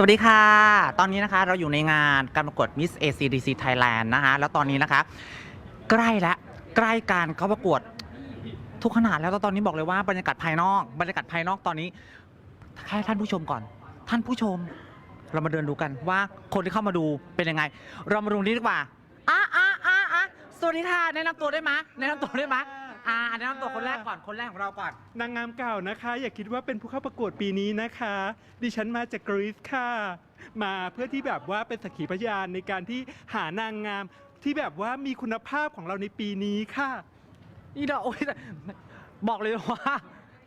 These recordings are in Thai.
สวัสดีค่ะ ตอนนี้นะคะเราอยู่ในงานการประกวด Miss ACDC Thailand นะคะแล้วตอนนี้นะคะ ใกล้แล้วใกล้การเข้าประกวดทุกขนาดแล้วแล้วตอนนี้บอกเลยว่าบรรยากาศภายนอก บรรยากาศภายนอกตอนนี้แค่ท่านผู้ชมก่อน ท่านผู้ชม เรามาเดินดูกันว่าคนที่เข้ามาดูเป็นยังไง เรามาดูนี้ดีกว่าอะอะอะอะสวัสดีค่ะแนะนำตัวได้ไหมแนะนำตัวได้ไหม อ่าแนะนำตัวคนแรกก่อน คนแรกของเราก่อน นางงามเก่านะคะ อย่าคิดว่าเป็นผู้เข้าประกวดปีนี้นะคะ ดิฉันมาจากกรีซค่ะ มาเพื่อที่แบบว่าเป็นสักขีพยานในการที่หานางงามที่แบบว่ามีคุณภาพของเราในปีนี้ค่ะ นี่ดอกโอ้ยแต่บอกเลยว่า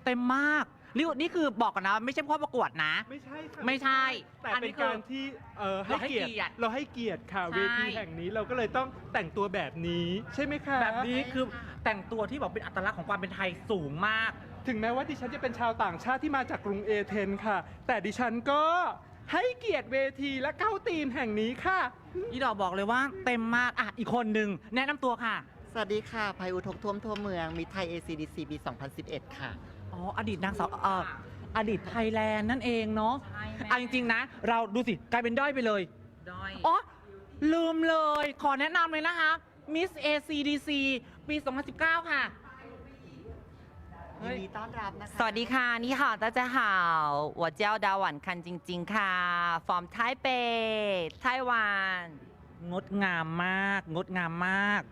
เต็มมาก นี่นี่คือบอกกันนะ ไม่ใช่เพราะประกวดนะ ไม่ใช่ค่ะไม่ใช่แต่อันนี้เป็นการที่เอ่อให้เราให้เกียรติเกียรติเราให้เกียรติค่ะใช่ เวทีแห่งนี้เราก็เลยต้องแต่งตัวแบบนี้ใช่ไหมคะ แบบนี้คือ แต่งตัวที่บอกเป็นอัตลักษณ์ของความเป็นไทยสูงมาก ถึงแม้ว่าดิฉันจะเป็นชาวต่างชาติที่มาจากกรุงเอเธนค่ะ แต่ดิฉันก็ให้เกียรติเวทีและเข้าตีมแห่งนี้ค่ะ อีดอกบอกเลยว่าเต็มมากอะอีกคนหนึ่งแนะนำตัวค่ะ สวัสดีค่ะภัยอุทกท่วมทั่วเมืองมิตรไทย ACDC ปี2011 ค่ะ อ๋อ อดีตนางสาวเอ่ออดีตไทยแลนด์นั่นเองเนาะใช่แม่อะจริง ๆ นะ เราดูสิ กลายเป็นด้อยไปเลย ด้อย อ๋อ ลืมเลย ขอแนะนำเลยนะคะ Miss ACDC ปี 2019 ค่ะ ยินดีต้อนรับนะคะ สวัสดีค่ะ นี่ค่ะ大家好我叫ดาหวันคันจริง ๆ ค่ะ from Taipei ไต้หวัน งดงามมาก งดงามมาก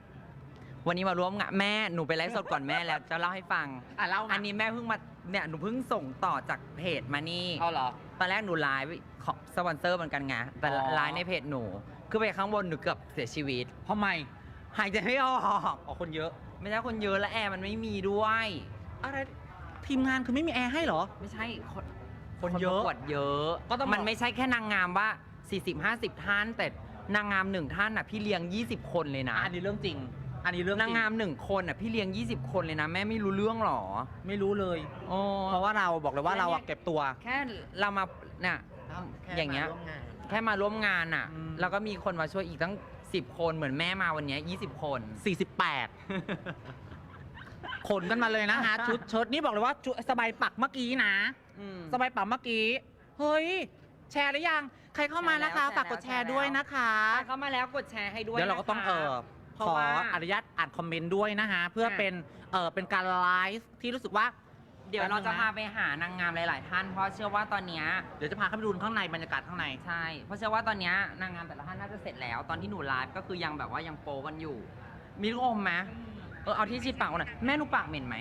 วันนี้มาร่วมงานแม่ หนูไปไลฟ์สดก่อนแม่แล้ว จะเล่าให้ฟัง อ่ะเล่ามา อันนี้แม่เพิ่งมา เนี่ย หนูเพิ่งส่งต่อจากเพจมานี่ เอาเหรอ ตอนแรกหนูไลฟ์ของสปอนเซอร์เหมือนกันไง แต่ อ๋อ ไลฟ์ในเพจหนู คือไปข้างบนหนูเกือบเสียชีวิต ทำไม หายใจไม่ออกอ๋อคนเยอะ ไม่ใช่คนเยอะและแอร์มันไม่มีด้วย อะไรทีมงานคือไม่มีแอร์ให้เหรอ ไม่ใช่คนคนเยอะประกวดเยอะก็ต้องบอกมันไม่ใช่แค่นางงามว่า 40-50 ท่าน แต่นางงามหนึ่งท่านอะพี่เลี้ยง 20 คนเลยนะ อันนี้เรื่องจริง อันนี้เรื่องจรินางงามหนึ่งคนอะพี่เลี้ยง 20 คนเลยนะ แม่ไม่รู้เรื่องหรอ ไม่รู้เลยโอ้เพราะว่าเราบอกเลยว่าเราอะเก็บตัว แค่เรามาเนี่ยแค่อย่างเงี้ยมร่วมงานแค่มาร่วมงานอะอืมแล้วก็มีคนมาช่วยอีกตั้ง 10 คนเหมือนแม่มาวันเนี้ย20 คน 48 ขนกันมาเลยนะคะ ชุดเชิ้ตนี่บอกเลยว่าชุดสบายปักเมื่อกี้นะ อืม สบายปักเมื่อกี้ เฮ้ย แชร์หรือยัง ใครเข้ามานะคะ แชร์แล้ว ฝากกดแชร์ด้วยนะคะใครเข้ามาแล้วกดแชร์ให้ด้วยเดี๋ยวเราก็ต้องนะคะ เออเพขราะอว่า อนุญาตอ่านคอมเมนต์ด้วยนะคะ เพื่อค่ะเป็นเออเป็นการไลฟ์ที่รู้สึกว่า เดี๋ยวเราจะพาไปหานางงามหลาย ๆ ท่าน เพราะเชื่อว่าตอนเนี้ยเดี๋ยวจะพาเข้าไปดูข้างในบรรยากาศข้างใน ใช่ เพราะเชื่อว่าตอนเนี้ยนางงามแต่ละท่านน่าจะเสร็จแล้ว ตอนที่หนูไลฟ์ก็คือยังแบบว่ายังโปรกันอยู่ มีลูกอมไหมเออเอาที่ชีดปากหน่อยแม่หนูปากเหม็นไหม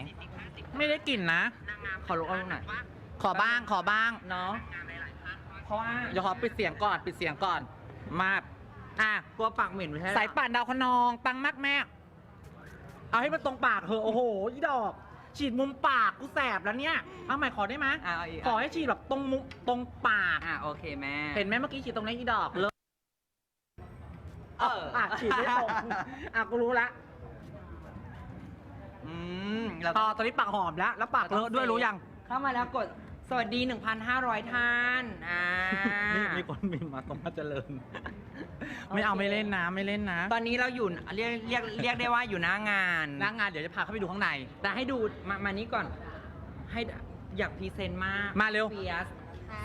ไม่ได้กลิ่นนะ ขอลูกอมหน่อยขอบ้างขอบ้างเนาะเพราะว่าเดี๋ยวขอปิดเสียงก่อนปิดเสียงก่อน มาอะกลัวปากเหม็นไม่ใช่เหรอสายป่านดาวคะนอง ปังมากแม่ เอาให้มันตรงปากเถอะโอ้โหอีดอก ฉีดมุมปากกูแสบแล้วเนี่ยเอาใหม่ขอได้ไหมอะเอาอีกขอให้ฉีดแบบตรงมุมตรงปาก อะโอเคแม่ เห็นไหมเมื่อกี้ฉีดตรงนี้อีดอกเลยเอออะฉีดไม่ตรงอะกูรู้ละอืมแล้วต่อตอนนี้ปากหอมแล้ว แล้วปากเลอะด้วยรู้ยังเข้ามาแล้วกดสวัสดี 1,500 ท่าน อ่า นี่มีคนมีมาตรงมาเจริญโอเค ไม่เอาไม่เล่นนะไม่เล่นนะตอนนี้เราอยู่เรียกเรียกเรียกได้ว่าอยู่หน้างานหน้างานเดี๋ยวจะพาเข้าไปดูข้างใน แต่ให้ดูมามานี้ก่อน ให้อยากพรีเซนต์มากมาเร็วเฟียส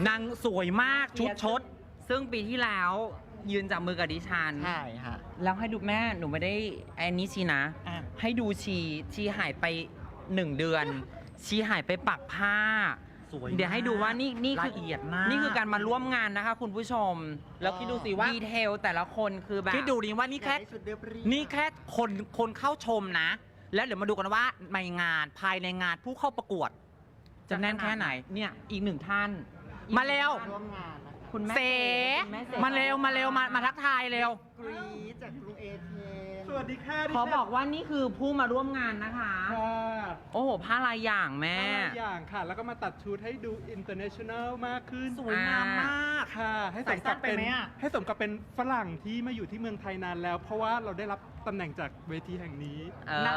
นางสวยมากชุดชด ซึ่งปีที่แล้วยืนจับมือกับดิฉันใช่ค่ะ แล้วให้ดูแม่หนูไม่ได้ไอ้นี้ชีนะ อะ ให้ดูชีชีหายไปหนึ่งเดือน ชีหายไปปักผ้า สวยเดี๋ยวให้ดูว่านี่นี่คือละเอียดมาก นี่คือการมาร่วมงานนะคะ คุณผู้ชมแล้วคิดดูสิว่าดีเทลแต่ละคนคือแบบ คิดดูดิว่านี่อยากแค่ได้ชุดเรียบเรียบ นี่แค่คนคนเข้าชมนะ แล้วเดี๋ยวมาดูกันว่าในงานภายในงานผู้เข้าประกวด จะแน่นแค่ไหน เนี่ย อีกหนึ่งท่าน มาเร็ว ร่วมงานนะคะคุณแม่เสคุณแม่เสมาเร็วมาเร็วมามาทักทายเร็ว กรีซจากกรุงเอเธนสวัสดีค่ะดิขอฉันบอกว่านี่คือผู้มาร่วมงานนะคะ ค่ะ โอ้โหผ้าลายอย่างแม่ หลายอย่างค่ะ แล้วก็มาตัดชุดให้ดู international มากขึ้นสวยงามมาก ค่ะ ให้สใส่มสั้กับนไปเป็นไหมอะ ให้สมกับเป็นฝรั่งที่มาอยู่ที่เมืองไทยนานแล้ว เพราะว่าเราได้รับตำแหน่งจากเวทีแห่งนี้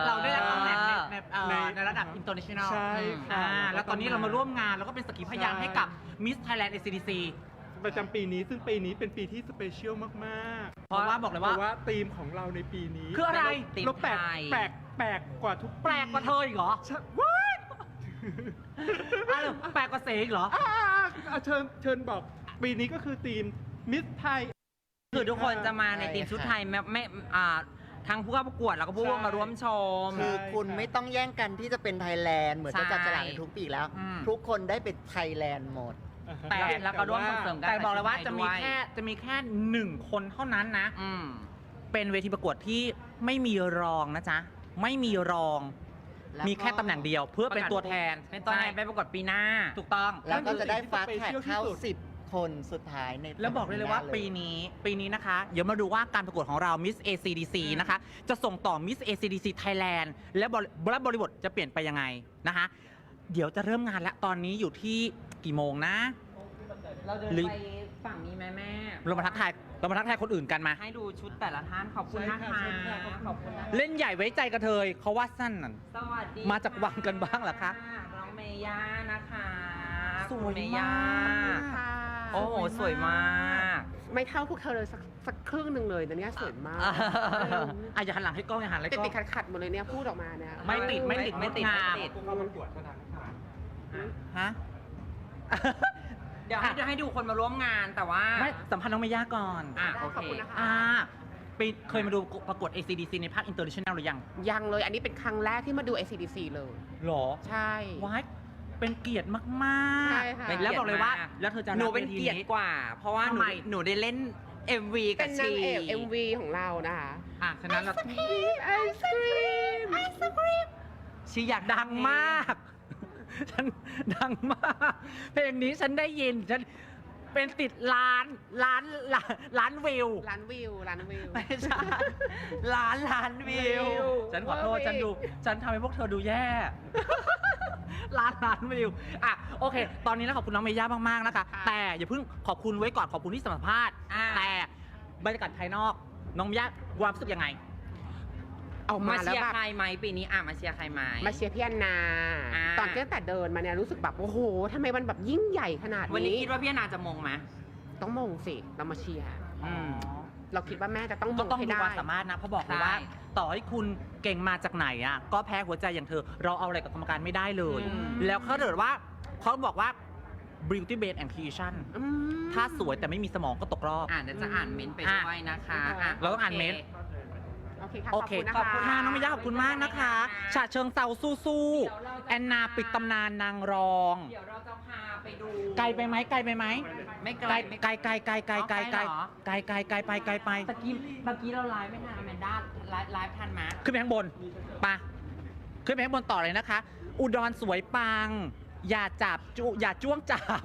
เราได้รับตำแหน่งในในเอ่อในในระดับ international ใช่ค่ะอ่าแล้วตอนนี้เรามาร่วมงาน แล้วก็เป็นสกขีพยานใช่ ให้กับ Miss Thailand ACDC ประจำปีนี้ซึ่งปีนี้เป็นปีที่สเปเชียลมากๆเพราะว่าบอกเลยเพว่าราะว่าธีมของเราในปีนี้คืออะไร ธีมเราแปลกไทย แปลกแปลกกว่าทุกปีแปลกกว่าเธออีกเหรอใช่ว้ายอ้าวแปลกกว่าเสกอีกเหรอ อ่าอ่าเชิญเชิญบอกปีนี้ก็คือทีมมิสไทย คือทุกคนจะมาในใช่ทีมชุดค่ะไทยไม่ไม่อ่าทั้งผู้เข้าประกวดแล้วก็ผู้ใช่ มาร่วมชม คือคุณไม่ต้องแย่งกันที่จะเป็นไทยแลนด์เหมือนจะจับฉลากในทุกปีแล้ว อืม ทุกคนได้เป็นไทยแลนด์หมด แต่แล้วก็ร่วมส่งเสริมแต่บอกเลยว่าจะมีด้วยแค่จะมีแค่หนึ่งคนเท่านั้นนะ อืม เป็นเวทีประกวดที่ไม่มีรองนะจ๊ะ ไม่มีรอง แล้วก็มีแค่ตำแหน่งเดียว เพื่อเป็นตัวแทนเป็นตัวแทนไปประกวดปีหน้า ถูกต้อง แล้วก็จะได้ที่ฟาสสเปแท็กเชียลที่เข้าสุด10คนสุดท้ายในแล้วบอกเลยเลยว่าปีนี้ปีนี้นะคะ เดี๋ยวมาดูว่าการประกวดของเรา Miss ACDC นะคะ จะส่งต่อ Miss ACDC Thailand และบริและบริบทจะเปลี่ยนไปยังไงนะคะ เดี๋ยวจะเริ่มงานแล้วตอนนี้อยู่ที่ กี่โมงนะ เราเดินหรือ ไปฝั่งนี้ไหมแม่เรามาทักทายเรามาทักทายคนอื่นกันมา ให้ดูชุดแต่ละท่านขอบคุณใช่นะค่ะคะใช่ค่ะขอบคุณขอบคุณนะคะเล่นใหญ่ไว้ใจกระเทยเขาว่าสั้นนั่น สวัสดีมาจากวังกันบ้างเหรอคะน้องเมย่านะคะสวยคุณเมย่ามากค่ะโอ้โหสวยมากไม่เท่าพวกเธอเลยสักสักครึ่งหนึ่งเลยนะเนี่ยสวยมากอ่าอะอย่าหันหลังให้กล้องอย่าหันให้ติดกล้อติงดขัดขัดๆหมดเลยเนี่ยพูดออกมาเนี่ยไม่ติดไม่ติดไม่ติดงาม ไม่ติดผู้เข้าประกวดเท่านั้นค่ะฮะ เดี๋ยวให้เดี๋ยวให้ดูคนมาร่วมงานแต่ว่า ไม่สัมภาษณ์น้องเมย่าก่อน อะได้โอขอบเคคุณนะคะ อ่าไปเคยมาดูประกวด ACDC ในภาค international หรือยังยังเลยอันนี้เป็นครั้งแรกที่มาดู ACDC เลย หรอใช่ ว้ายเป็นเกียรติมากใช่ค่ะ ๆ แล้วบอกเลยว่า แล้วเธอจะหนูรับเป็นวทีเกียรติกว่า เพราะว่าหนูทำไม หนูได้เล่น MV กัเป็บนชีนางเอก MV ของเรานะคะอะฉะนั้นเราไอศครีมไอศครีมชีอยากดังมาก ฉันดังมาก เพลงนี้ฉันได้ยิน ฉันเป็นติดล้านล้านล้านล้านวิว ร้านวิวร้านวิว ไม่ใช่ล้านล้านวิว วิวฉันขอโทษว่าฉันดู ฉันทำให้พวกเธอดูแย่ ล้านล้านวิว อะ โอเค ตอนนี้นะขอบคุณน้องเมย่ามาก ๆ นะคะ ค่ะแต่อย่าเพิ่งขอบคุณไว้ก่อน ขอบคุณที่สัมภาษณ์ อ่า แต่บรรยากาศภายนอก น้องเมย่าความรู้สึกยังไง ออกมามาแล้วเชียร์แบบ ใครไหมปีนี้อะมาเชียร์ใครไหม มาเชียร์พี่แอนนา อ่า ตอนตั้งแต่เดินมาเนี่ยรู้สึกแบบโอ้โหทำไมมันแบบยิ่งใหญ่ขนาดวันนี้นี้คิดว่าพี่นาจะมงไหมต้องมงสิเรามาเชียร์อืมเราคิดว่าแม่จะต้องมก็งต้องให้ดูได้ ความสามารถนะเพราะบอกเลยใช่ว่า ต่อให้คุณเก่งมาจากไหนอะก็แพ้หัวใจอย่างเธอ เราเอาอะไรกับกรรมการไม่ได้เลย อืม แล้วเขาเกิดว่าเขาบอกว่า beauty based and creation อืม ถ้าสวยแต่ไม่มีสมองก็ตกรอบ อ่านเดี๋ยวจะอ่านเม้นต์ไปอะด้วยนะคะอะเราต้องอ่านเม้นต์ โอเคค่ะ โอขอบเคคุณนะขอบคุณคะค่ะ น้องเมย่าขอบคุณมากนะคะฉะเชิงเซาสู้ๆแอนนาปิดตำนานนางรอง เดี๋ยวเราจะพาไปดูไกลไปไหมไกลไปไหมไม่ไกไกลลไม่ไกลไกลไกลไกลไกลไกลเอาไกลไกลไกลไปไกลไปตะกี้เมื่อกี้เราไลฟ์ไม่ทันอแมนด้าไลฟ์ไลฟ์ทันไหมขึ้นไปข้างบนไปะขึ้นไปข้างบนต่อเลยนะคะ อุดรสวยปัง อย่าจับจุอย่าจ้วงจับ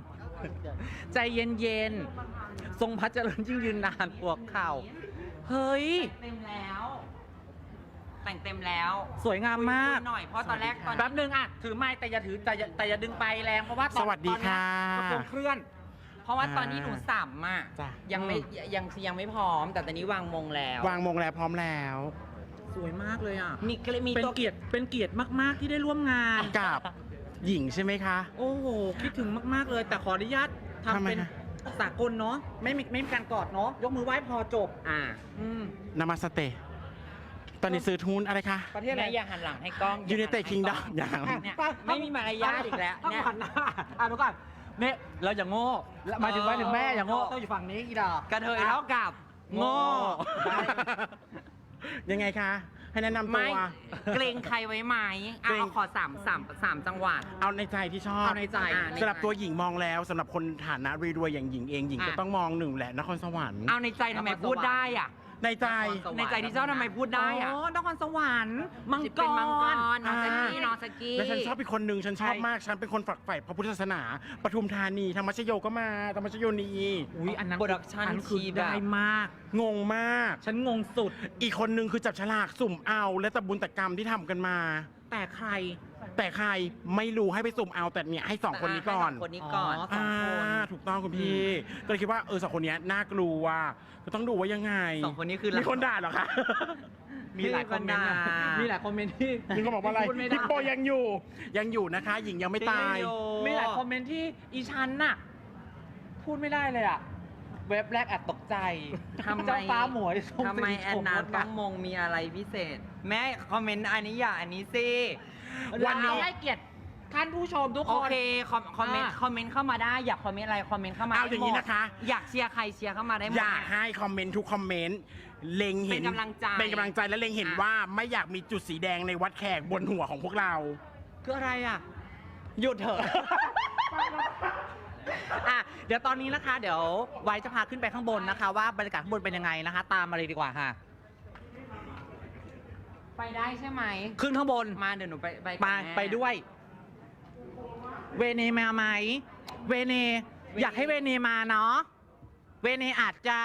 ใจเย็นเย็นๆทรงพระเจริญยิ่งยืนนานปวกเข่าเฮ้ยแต่งเต็มแล้ว แต่งเต็มแล้วสวยงามมาก คุยหน่อยเพราะตอนแรกตอนแป๊บนึงอะถือไม้แต่อย่าถือแต่อย่าแต่อย่าดึงไปแรงเพราะว่าตอนสวัสดีค่ะตอนเนี้ยกระโปรงเคลื่อน เพราะว่าตอนนี้หนูสัมอะจ้ะ ยังไม่ยังยังไม่พร้อม แต่ตอนนี้วางมงแล้ววางมงแล้วพร้อมแล้ว สวยมากเลยอะมีมีเป็นตัวเกียรติเป็นเกียรติมากๆที่ได้ร่วมงาน กับหญิงใช่ไหมคะ โอ้โหคิดถึงมากๆเลย แต่ขออนุญาตทำทำไมเป็นคะสากลเนาะไม่มีไม่มีการกอดเนาะยกมือไหว้พอจบ อ่า อืม นามาสเต ตอนนี้ซื้อทุนอะไรคะ ประเทศอะไร แม่อย่าหันหลังให้กล้องยู n นเต็ดหัคิงนดหอลัมอย่างเนี่ยไม่มีมารยาทอีกแล้วต้องเนี่ยหันหน้าอะดูก่อนเนี่ยเราอย่างโง่แล้วหมายถึงหมายถึงแม่อย่างโง่เออต้องอยู่ฝั่งนี้อีดอกกระเทยเท่ากับ โง่ได้ยังไงคะ ให้แนะนำตัไม่ว เกรงใครไว้ไหมอะเกรง เอาขอสามสามสามจังหวัด เอาในใจที่ชอบเอาในใจอะสำหรับตัวหญิงมองแล้วสำหรับคนฐานะรวยๆอย่างหญิงเองหญิงอะก็ต้องมองหนึ่งแหละนครสวรรค์ เอาในใจทำไมพูดได้อะ ในใจ ในใจที่เจ้าทำไมพูดได้อะอ๋อนครสวรรค์มังกเป็นมังกรรน้องสกี้อ่าน้องสกี้และฉันชอบอีกคนหนึ่งฉันชอบใช่มาก ฉันเป็นคนฝักใฝ่พระพุทธศาสนาปทุมธานีธรรมชโยก็มาธรรมชโยนีอุ้ยอันนั้น Production อันคือชีพได้แบบมาก งงมาก ฉันงงสุด อีกคนนึงคือจับฉลากสุ่มเอา และแต่บุญแต่กรรมที่ทำกันมา แต่ใคร แต่ใครไม่รู้ให้ไปสุ่มเอาแต่เนี่ยให้สองคนนี้ก่อน ให้สงคนนี้ก่อนอ๋อสงอ่าคนถูกต้องคุณพี่ ก็เลยคิดว่าเออสองคนเนี้ยน่ากลัวก็ต้องดูว่ายังไงสองคนนี้คือมีคนด่าเหรอคะ มีหลายคอมเมนต์นะมีคนด่ามีมีหลายคอมเมนต์ที่มีคนบอกว่าอะไรพูดม่ด้ฮิปโปยังอยู่ ยังอยู่นะคะ หญิงยังไม่ตาย มีหลายคอมเมนต์ที่อีชันน่ะ พูดไม่ได้เลยอะ เว็บแรกแอบตกใจทำไม เจ้าฟ้าหมวยทรงทำไมสิริแอนโฉนาดงต้ดองมงมีอะไรพิเศษ แม่คอมเมนต์อันนี้อย่าอันนี้สิ วันนี้ ให้เกียรติท่านผู้ชมทุกคโอนเคคอมคอมเมนต์อ่า คอมเมนต์เข้ามาได้ อยากคอมเมนต์อะไรคอมเมนต์เข้ามาเอาได้อย่างนี้หมดนะคะ อยากเชียร์ใครเชียร์เข้ามาได้หมด อยากให้คอมเมนต์ทุกคอมเมนต์เล็งเห็นเป็นกำลังใจ เป็นกำลังใจและเล็งเห็นอะว่าไม่อยากมีจุดสีแดงในวัดแขกบนหัวของพวกเรา คืออะไรอะ หยุดเถอะ อะเดี๋ยวตอนนี้นะคะ เดี๋ยวไว้จะพาขึ้นไปข้างบนนะคะ ว่าบรรยากาศข้างบนเป็นยังไงนะคะ ตามมาเลยดีกว่าค่ะ ไปได้ใช่ไหม ขึ้นข้างบน มาเดี๋ยวหนูไปไปไปกับแม่ไปด้วย เวเนมาไหม เวเน อยากให้เวเนมาเนาะ เวเนอาจจะ